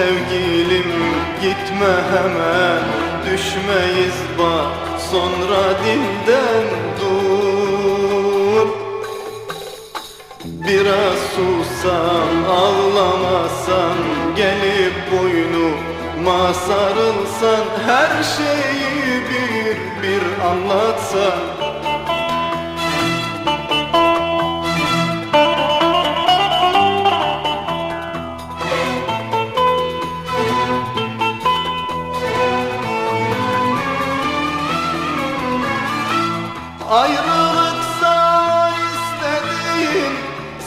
yiğidim gitme hemen. Düşmeyiz bak sonra dilden dur. Biraz susan ağlamasan Gelip boynuma sarılsan Her şeyi bir bir anlatsan Ayrılıksa istediğin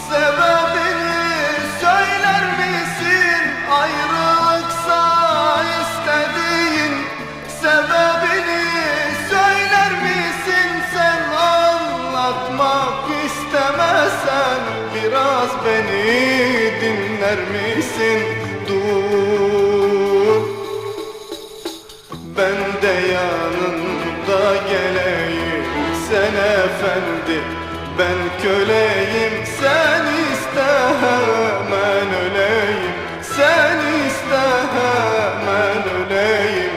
sebebini söyler misin? Ayrılıksa istediğin sebebini söyler misin? Sen anlatmak istemezsen biraz beni dinler misin? Dur ben de yanında geleyim sen efendi Ben köleyim sen iste hemen öleyim. Sen iste hemen öleyim.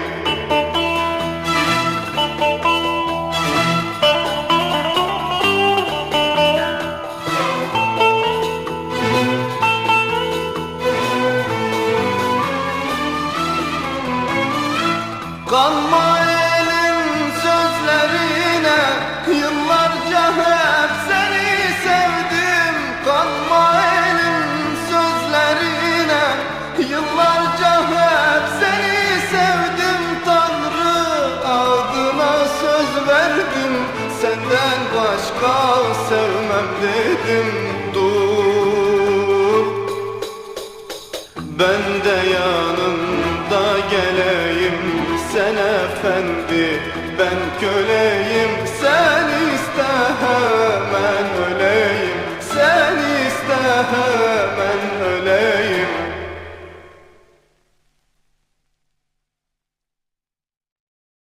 Kanma başka sevmem dedim Dur. Ben de yanında geleyim sen efendi Ben köleyim